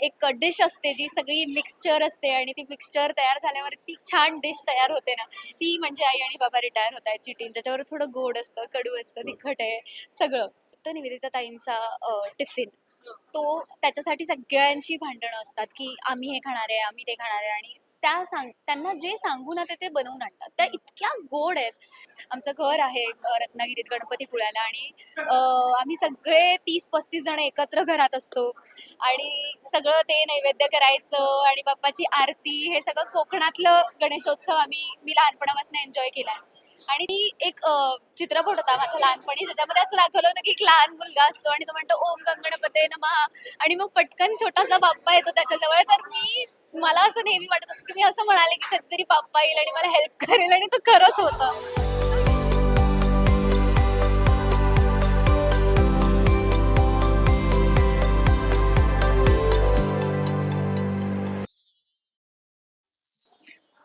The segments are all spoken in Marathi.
एक डिश असते जी सगळी मिक्सचर असते आणि ती मिक्सचर तयार झाल्यावर ती छान डिश तयार होते ना. ती म्हणजे आई आणि बाबा रिटायर होत आहेत टीम त्याच्यावर थोडं गोड असतं कडू असतं तिखट आहे सगळं. तर निवेदिता ताईंचा टिफिन तो त्याच्यासाठी सगळ्यांची भांडणं असतात की आम्ही हे खाणार आहे आम्ही ते खाणार आहे आणि त्या सांग त्यांना जे सांगू ना ते ते बनवून आणतात. त्या इतक्या गोड आहेत. आमचं घर आहे रत्नागिरीत गणपतीपुळ्याला आणि आम्ही सगळे तीस पस्तीस जण एकत्र घरात असतो. आणि सगळं ते नैवेद्य करायचं आणि बाप्पाची आरती हे सगळं कोकणातलं गणेशोत्सव आम्ही मी लहानपणापासून एन्जॉय केलाय. आणि ती एक चित्रपट होता माझ्या लहानपणी. ज्याच्यामध्ये असं दाखवलं होतं की एक लहान मुलगा असतो आणि तो म्हणतो ओम गंगणपते नमहा आणि मग पटकन छोटासा बाप्पा येतो त्याच्याजवळ. तर मी मला असं नेहमी वाटत असतं की मी असं म्हणाले की कधीतरी बाप्पा येईल आणि मला हेल्प करेल आणि तो खरंच होतं.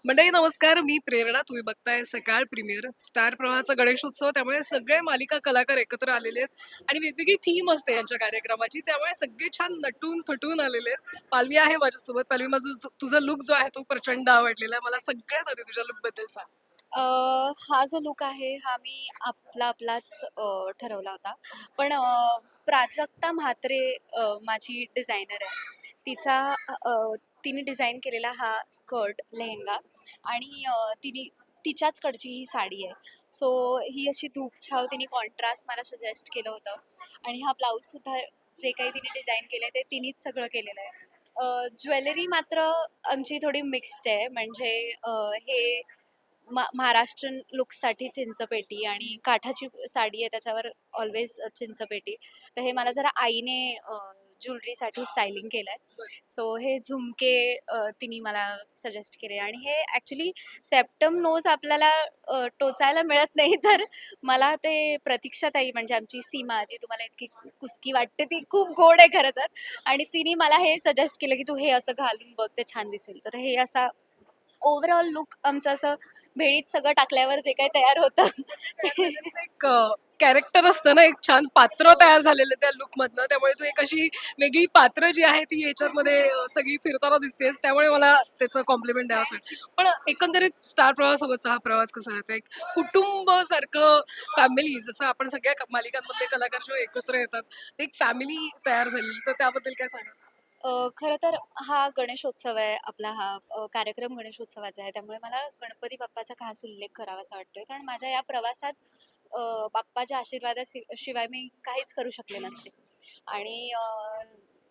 मंडळी नमस्कार. मी प्रेरणा. तुम्ही बघताय सकाळ प्रीमियर स्टार प्रवाहाचा गणेशोत्सव. त्यामुळे सगळे मालिका कलाकार एकत्र आलेले आहेत आणि वेगवेगळी थीम असते यांच्या कार्यक्रमाची. त्यामुळे सगळे छान नटून थटून आलेले आहेत. पालवी आहे माझ्यासोबत. पालवी माझा तुझा लुक जो आहे तो प्रचंड आवडलेला आहे. मला सगळ्यात आधी तुझ्या लुक सांग. हा जो लुक आहे हा मी आपला आपलाच ठरवला होता. पण अ, प्राजक्ता म्हात्रे माझी डिझायनर आहे. तिचा तिने डिझाईन केलेला हा स्कर्ट लेहंगा आणि तिने तिच्याचकडची ही साडी आहे. सो ही अशी धूपछाव तिने कॉन्ट्रास्ट मला सजेस्ट केलं होतं. आणि हा ब्लाऊजसुद्धा जे काही तिने डिझाईन केलं आहे ते तिनेच सगळं केलेलं आहे. ज्वेलरी मात्र आमची थोडी मिक्स्ड आहे. म्हणजे हे मा महाराष्ट्रीयन लुकसाठी चिंचपेटी आणि काठाची साडी आहे त्याच्यावर ऑलवेज चिंचपेटी. तर हे मला जरा आईने ज्वेलरीसाठी स्टायलिंग केलं आहे सो हे झुमके तिने मला सजेस्ट केले. आणि हे ॲक्च्युली सेप्टम नोज आपल्याला टोचायला मिळत नाही तर मला ते प्रतीक्षाताई म्हणजे आमची सीमा जी तुम्हाला इतकी कुसकी वाटते ती खूप गोड आहे खरं तर. आणि तिने मला हे सजेस्ट केलं की तू हे असं घालून बघ ते छान दिसेल. तर हे असा ओव्हरऑल लुक आमचं असं भेळीत सगळं टाकल्यावर जे काही तयार होतं. ते एक कॅरेक्टर असतं ना एक छान पात्र तयार झालेलं त्या लुक मधनं. त्यामुळे तू एक अशी वेगळी पात्र जी आहे ती याच्यामध्ये सगळी फिरताना दिसतेस. त्यामुळे मला त्याचं कॉम्प्लिमेंट द्यावं वाटतं. पण एकंदरीत स्टार प्रवासोबतचा हा प्रवास कसा राहतो एक कुटुंब सारखं फॅमिली जसं आपण सगळ्या मालिकांमधले कलाकार जो एकत्र येतात ते एक फॅमिली तयार झाली तर त्याबद्दल काय सांगा अ, खरं तर हा गणेशोत्सव आहे आपला हा अ, कार्यक्रम गणेशोत्सवाचा आहे. त्यामुळे मला गणपती बाप्पाचा खास उल्लेख करावासा वाटतोय. कारण माझ्या या प्रवासात अ, बाप्पाच्या आशीर्वादाशिवाय मी काहीच करू शकले नसते. आणि अ,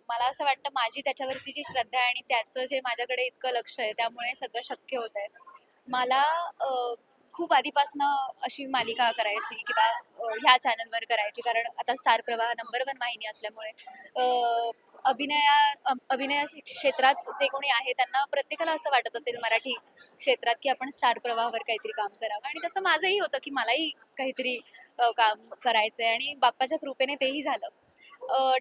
मला असं वाटतं माझी त्याच्यावरची जी श्रद्धा आहे आणि त्याचं जे माझ्याकडे इतकं लक्ष आहे त्यामुळे सगळं शक्य होत आहे. मला अ, खूप आधीपासनं अशी मालिका करायची किंवा अ, ह्या चॅनलवर करायची. कारण आता स्टार प्रवाह नंबर वन वाहिनी असल्यामुळे अ, अभिनया अभिनया क्षेत्रात जे कोणी आहे त्यांना प्रत्येकाला असं वाटत असेल मराठी क्षेत्रात की आपण स्टार प्रवाहावर काहीतरी काम करावं. आणि तसं माझंही होतं की मलाही काहीतरी काम करायचं आहे आणि बाप्पाच्या कृपेने तेही झालं.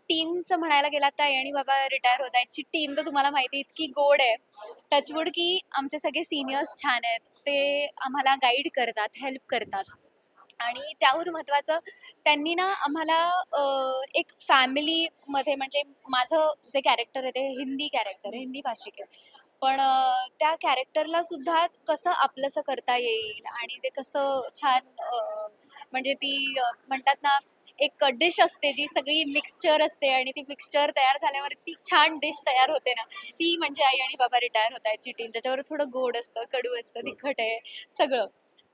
टीमचं म्हणायला गेलात तर आणि बाबा रिटायर होत आहेत. टीम तर तुम्हाला माहिती आहे, इतकी गोड आहे. टचवूड की आमचे सगळे सिनियर्स छान आहेत. ते आम्हाला गाईड करतात हेल्प करतात. आणि त्याहून महत्त्वाचं त्यांनी ना आम्हाला एक फॅमिलीमध्ये म्हणजे माझं जे कॅरेक्टर आहे ते हिंदी कॅरेक्टर आहे हिंदी भाषिक आहे. पण त्या कॅरेक्टरला सुद्धा कसं आपलंसं करता येईल आणि ते कसं छान म्हणजे ती म्हणतात ना एक डिश असते जी सगळी मिक्सचर असते आणि ती मिक्सचर तयार झाल्यावर ती छान डिश तयार होते ना. ती म्हणजे आई आणि बाबा रिटायर होत आहेत टीम त्याच्यावर थोडं गोड असतं कडू असतं तिखट आहे सगळं.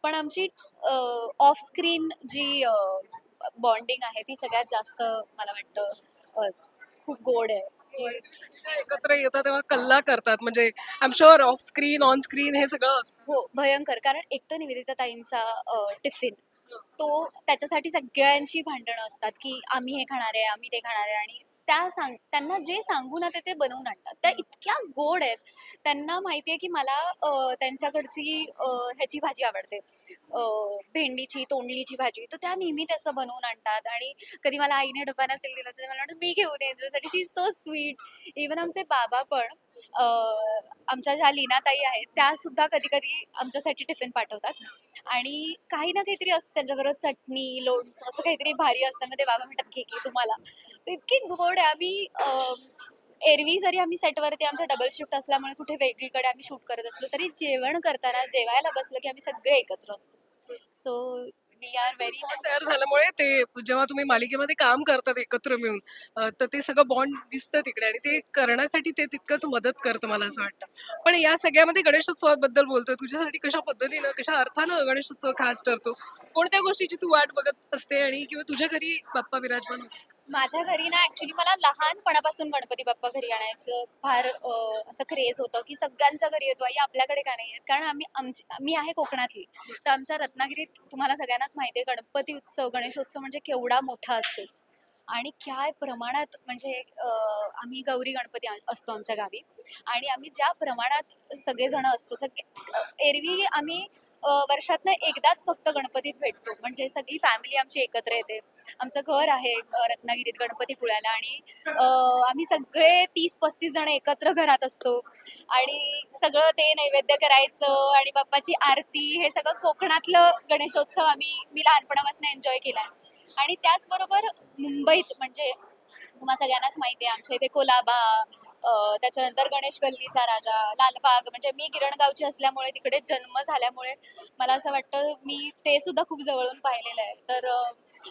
पण आमची ऑफ स्क्रीन जी बॉन्डिंग आहे ती सगळ्यात जास्त मला वाटतं खूप गोड आहे. जी जे एकत्र येतात तेव्हा कल्ला करतात. म्हणजे I am sure off screen on screen हे सगळं. हो भयंकर. कारण एक तर निवेदिता ताईंचा टिफिन तो त्याच्यासाठी सगळ्यांची भांडणं असतात की आम्ही हे खाणार आहे आम्ही ते खाणार आहे आणि त्या सांग त्यांना जे सांगू ना ते ते बनवून आणतात. त्या इतक्या गोड आहेत. त्यांना माहिती आहे की मला त्यांच्याकडची ह्याची भाजी आवडते. भेंडीची तोंडलीची भाजी. तर त्या नेहमी त्याचं बनवून आणतात. आणि कधी मला आईने डबा नसेल दिला तर मला म्हणतात मी घेऊन येईन तुझ्यासाठी. She so sweet. इवन आमचे बाबा पण आमच्या ज्या लीनाताई आहेत त्या सुद्धा कधी कधी आमच्यासाठी टिफिन पाठवतात. आणि काही ना काहीतरी असतं त्यांच्याबरोबर चटणी लोणचं असं काहीतरी भारी असतं. मग ते बाबा म्हणतात घे की तुम्हाला. इतकी गोड आहे आम्ही एरवी जरी आम्ही सेटवरती आमचा डबल शिफ्ट असल्यामुळे कुठे वेगळीकडे आम्ही शूट करत असलो तरी जेवण करताना जेवायला बसलं की आम्ही सगळे एकत्र असतो. सो वी आर व्हेरी तयार झाल्यामुळे ते जेव्हा तुम्ही मालिकेमध्ये काम करतात एकत्र मिळून तर ते सगळं बॉन्ड दिसतं तिकडे आणि ते करण्यासाठी ते तितकंच मदत करतं मला असं वाटतं. पण या सगळ्यामध्ये गणेशोत्सवाबद्दल बोलतोय तुझ्यासाठी कशा पद्धतीनं कशा अर्थानं गणेशोत्सव खास ठरतो? कोणत्या गोष्टीची तू वाट बघत असते आणि किंवा तुझ्या घरी बाप्पा विराजमान होते माझ्या घरी ना ऍक्च्युली मला लहानपणापासून गणपती बाप्पा घरी आणायचं फार असं क्रेज होतं की सगळ्यांच्या घरी येतो आई आपल्याकडे का नाही येत? कारण आम्ही आमची मी आहे कोकणातली. तर आमच्या रत्नागिरीत तुम्हाला सगळ्यांनाच माहिती आहे गणपती उत्सव गणेशोत्सव म्हणजे केवढा मोठा असतो. आणि काय प्रमाणात म्हणजे आम्ही गौरी गणपती असतो आमच्या गावी. आणि आम्ही ज्या प्रमाणात सगळेजण असतो सगळे एरवी आम्ही वर्षातनं एकदाच फक्त गणपतीत भेटतो. म्हणजे सगळी फॅमिली आमची एकत्र येते. आमचं घर आहे रत्नागिरीत गणपतीपुळ्याला आणि आम्ही सगळे तीस पस्तीस जण एकत्र घरात असतो. आणि सगळं ते नैवेद्य करायचं आणि बाप्पाची आरती हे सगळं कोकणातलं गणेशोत्सव आम्ही मी लहानपणापासून एन्जॉय केलाय. आणि त्याचबरोबर मुंबईत म्हणजे तुम्हा सगळ्यांनाच माहिती आहे आमच्या इथे कोलाबा त्याच्यानंतर गणेश गल्लीचा राजा लालबाग म्हणजे मी गिरणगावची असल्यामुळे तिकडे जन्म झाल्यामुळे मला असं वाटतं मी ते सुद्धा खूप जवळून पाहिलेलं आहे. तर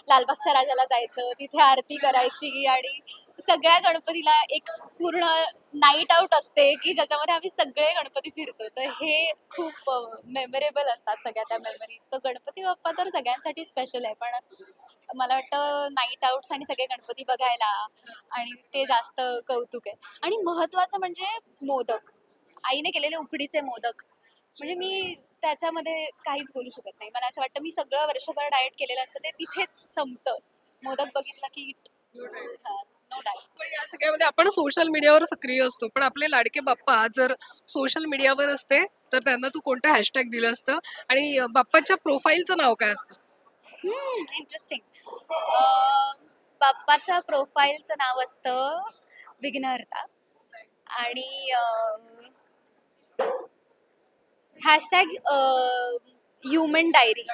लालबागच्या राजाला जायचं तिथे आरती करायची आणि सगळ्या गणपतीला एक पूर्ण नाईट आउट असते की ज्याच्यामध्ये आम्ही सगळे गणपती फिरतो. तर हे खूप मेमोरेबल असतात सगळ्या त्या मेमरीज तर गणपती बाप्पा तर सगळ्यांसाठी स्पेशल आहे पण मला वाटतं नाईट आउट्स आणि सगळे गणपती बघायला आणि ते जास्त कौतुक आहे. आणि महत्वाचं म्हणजे मोदक. आईने केलेले उकडीचे मोदक. म्हणजे मी त्याच्यामध्ये काहीच बोलू शकत नाही. मला असं वाटतं मी सगळं वर्षभर डाएट केलेलं असतं ते तिथेच संपतं. मोदक बघितलं की नो डाएट पण या सगळ्यामध्ये आपण सोशल मीडियावर सक्रिय असतो. पण आपले लाडके बाप्पा जर सोशल मीडियावर असते तर त्यांना तू कोणतं हॅशटॅग दिलं असतं? आणि बाप्पाच्या प्रोफाईलचं नाव काय असतं? इंटरेस्टिंग बाप्पाच्या प्रोफाईलचं नाव असतं विघ्नहर्ता. आणि hashtag human diary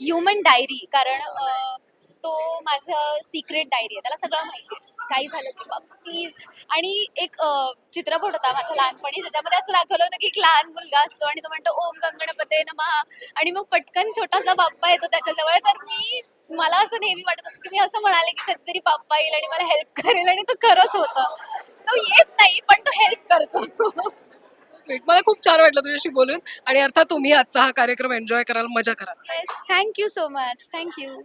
human diary कारण तो माझं सिक्रेट डायरी आहे. त्याला सगळं माहिती आहे. काही झालं की बाबा प्लीज आणि एक चित्रपट होता माझ्या लहानपणी. ज्याच्यामध्ये असं दाखवलं होतं की एक लहान मुलगा असतो आणि तो म्हणतो ओम गंगणपते नमः. आणि मग पटकन छोटासा बाप्पा येतो त्याच्याजवळ. तर मी मला असं नेहमी वाटत असतं की मी असं म्हणाले की कधीतरी बाप्पा येईल आणि मला हेल्प करेल आणि तो खरंच होतं. तो येत नाही पण तो हेल्प करतो. स्वीट मला खूप छान वाटलं तुझ्याशी बोलून. आणि अर्थात तुम्ही आजचा हा कार्यक्रम एन्जॉय कराल मजा कराल. Yes thank you so much thank you